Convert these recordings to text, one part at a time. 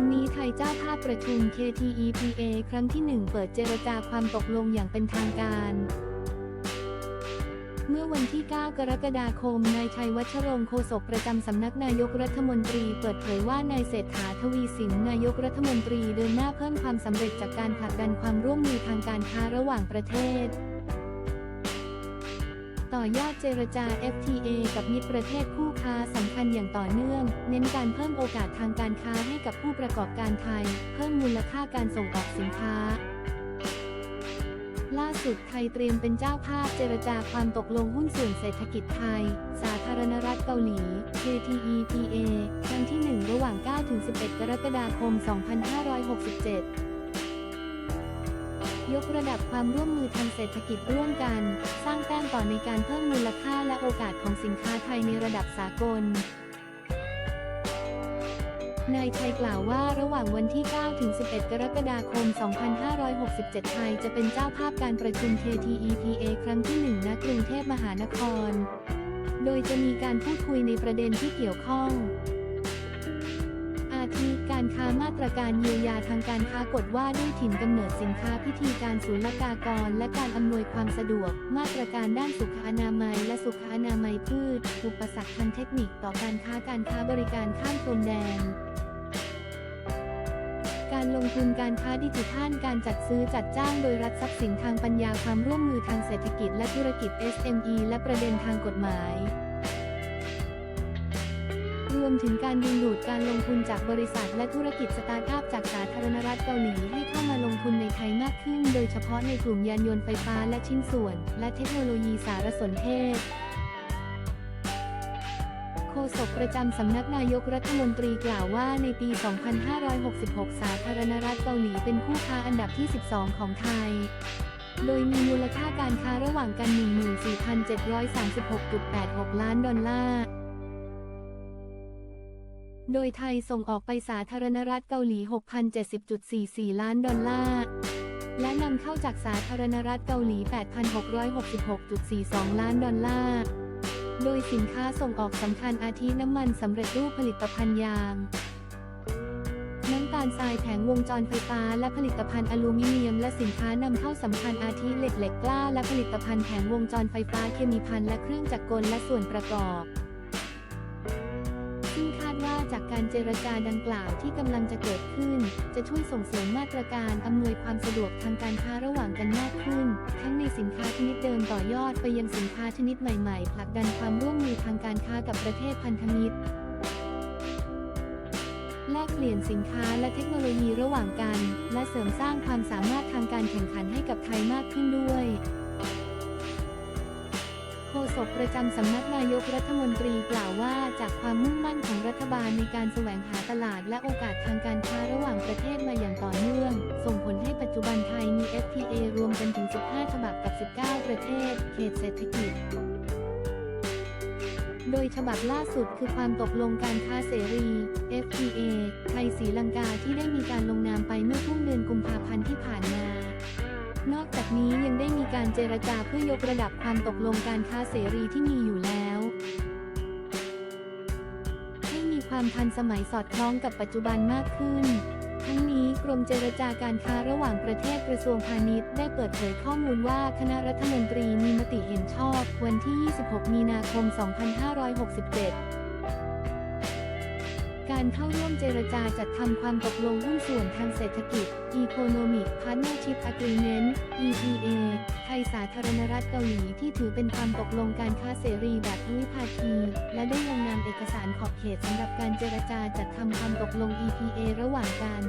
วันนี้ไทยเจ้าภาพประชุม KTEPA ครั้งที่ 1 เปิดเจรจาความตกลงอย่างเป็นทางการ เมื่อวันที่ 9 กรกฎาคม นายชัยวัชรงโฆษกประจำสำนักนายกรัฐมนตรีเปิดเผยว่านายเศรษฐาทวีสินนายกรัฐมนตรีเดินหน้าเพิ่มความสำเร็จจากการผลักดันความร่วมมือทางการค้าระหว่างประเทศ ต่อยอดเจรจา FTA กับมิตรประเทศคู่ค้าสำคัญอย่างต่อเนื่อง เน้นการเพิ่มโอกาสทางการค้าให้กับผู้ประกอบการไทย เพิ่มมูลค่าการส่งออกสินค้าล่าสุดไทยเตรียมเป็นเจ้าภาพเจรจาความตกลงหุ้นส่วนเศรษฐกิจไทย สาธารณรัฐเกาหลี KTEPA ครั้งที่ 1 ระหว่าง 9-11 กรกฎาคม 2567 ยกระดับความร่วมมือทางเศรษฐกิจร่วมกัน สร้างแต้มต่อในการเพิ่มมูลค่าและโอกาสของสินค้าไทยในระดับสากลนายชัยกล่าวว่าระหว่างวันที่ 9 ถึง 11 กรกฎาคม 2567 ไทยจะเป็นเจ้าภาพการประชุม KTEPA ครั้งที่ 1 ณ กรุงเทพมหานคร โดยจะมีการพูดคุยในประเด็นที่เกี่ยวข้อง ทิการค้ามาตรการเยียวยาทางการค้ากฎว่าด้วยถิ่นกำเนิดสินค้าพิธีการศุลกากร และการอำนวยความสะดวก มาตรการด้านสุขอนามัย และสุขอนามัยพืช อุปสรรคทางเทคนิคต่อการค้าการค้าบริการข้ามพรมแดนการลงทุนการค้าดิจิทัลการจัดซื้อจัดจ้างโดยรัฐทรัพย์สินทางปัญญาความร่วมมือทางเศรษฐกิจและธุรกิจ SME และประเด็นทางกฎหมาย รวมถึงการดึงดูดการลงทุนจากบริษัทและธุรกิจสตาร์ทอัพจากสาธารณรัฐเกาหลีให้เข้ามาลงทุนในไทยมากขึ้น โดยเฉพาะในกลุ่มยานยนต์ไฟฟ้าและชิ้นส่วน และเทคโนโลยีสารสนเทศโฆษกประจำสำนักนายกรัฐมนตรีกล่าวว่าในปี 2566 สาธารณรัฐเกาหลีเป็นคู่ค้าอันดับที่ 12 ของไทย โดยมีมูลค่าการค้าระหว่างกัน 14,736.86 ล้านดอลลาร์ โดยไทยส่งออกไปสาธารณรัฐเกาหลี 6,070.44 ล้านดอลลาร์ และนำเข้าจากสาธารณรัฐเกาหลี 8,666.42 ล้านดอลลาร์ โดยสินค้าส่งออกสำคัญอาทิน้ำมันสำเร็จรูปผลิตภัณฑ์ยางน้ำตาลทรายแผงวงจรไฟฟ้า และผลิตภัณฑ์อลูมิเนียม และสินค้านำเข้าสำคัญอาทิเหล็กเหล็กกล้า และผลิตภัณฑ์แผงวงจรไฟฟ้าเคมีภัณฑ์และเครื่องจักรกลและส่วนประกอบ จากการเจรจาดังกล่าวที่กำลังจะเกิดขึ้น จะช่วยส่งเสริมมาตรการอำนวยความสะดวกทางการค้าระหว่างกันมากขึ้น ทั้งในสินค้าชนิดเดิมต่อยอดไปยังสินค้าชนิดใหม่ๆผลักดันความร่วมมือทางการค้ากับประเทศพันธมิตรแลกเปลี่ยนสินค้าและเทคโนโลยีระหว่างกัน และเสริมสร้างความสามารถทางการแข่งขันให้กับไทยมากขึ้นด้วย ฆษกประจำสำนักนายกรัฐมนตรีกล่าวว่า จากความมุ่งมั่นของรัฐบาลในการแสวงหาตลาดและโอกาสทางการค้าระหว่างประเทศมาอย่างต่อเนื่อง ส่งผลให้ปัจจุบันไทยมี FTA รวมกันถึง 15 ฉบับกับ 19 ประเทศ เขตเศรษฐกิจโดยฉบับล่าสุดคือความตกลงการค้าเสรี FTA ไทยศรีลังกาที่ได้มีการลงนามไปเมื่อช่วงเดือนกุมภาพันธ์ที่ผ่านมา นอกจากนี้ยังได้มีการเจรจาเพื่อยกระดับความตกลงการค้าเสรีที่มีอยู่แล้ว ให้มีความทันสมัยสอดคล้องกับปัจจุบันมากขึ้น ทั้งนี้กรมเจรจาการค้าระหว่างประเทศกระทรวงพาณิชย์ได้เปิดเผยข้อมูลว่าคณะรัฐมนตรีมีมติเห็นชอบ วันที่ 26 มีนาคม 2567 การเข้าร่วมเจรจาจัดทำความตกลงหุ้นส่วนทางเศรษฐกิจ Economic Partnership Agreement EPA ไทยสาธารณรัฐเกาหลีที่ถือเป็นความตกลงการค้าเสรีแบบทวิภาคี และได้ลงนามเอกสารขอบเขตสำหรับการเจรจาจัดทำความตกลง EPA ระหว่างกัน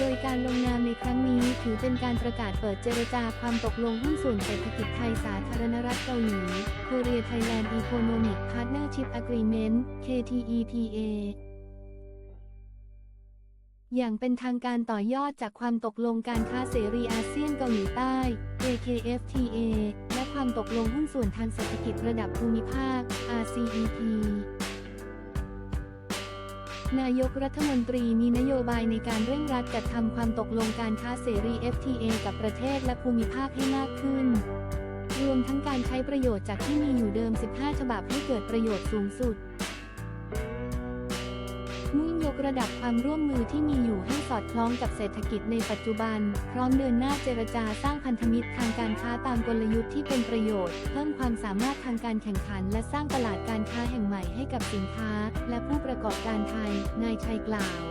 โดยการลงนามในครั้งนี้ถือเป็นการประกาศเปิดเจรจาความตกลงหุ้นส่วนเศรษฐกิจไทยสาธารณรัฐเกาหลี Korea Thailand Economic Partnership Agreement KTEPA อย่างเป็นทางการต่อยอดจากความตกลงการค้าเสรีอาเซียนเกาหลีใต้ AKFTA และความตกลงหุ้นส่วนทางเศรษฐกิจระดับภูมิภาค RCEP นายกรัฐมนตรีมีนโยบายในการเร่งรัดจัดทำความตกลงการค้าเสรี FTA กับประเทศและภูมิภาคให้มากขึ้น รวมทั้งการใช้ประโยชน์จากที่มีอยู่เดิม 15 ฉบับให้เกิดประโยชน์สูงสุด มุ่งยกระดับความร่วมมือที่มีอยู่ให้สอดคล้องกับเศรษฐกิจในปัจจุบัน พร้อมเดินหน้าเจรจาสร้างพันธมิตรทางการค้าตามกลยุทธ์ที่เป็นประโยชน์ เพิ่มความสามารถทางการแข่งขัน และสร้างตลาดการค้าแห่งใหม่ให้กับสินค้า และผู้ประกอบการไทย นายชัยกล่าว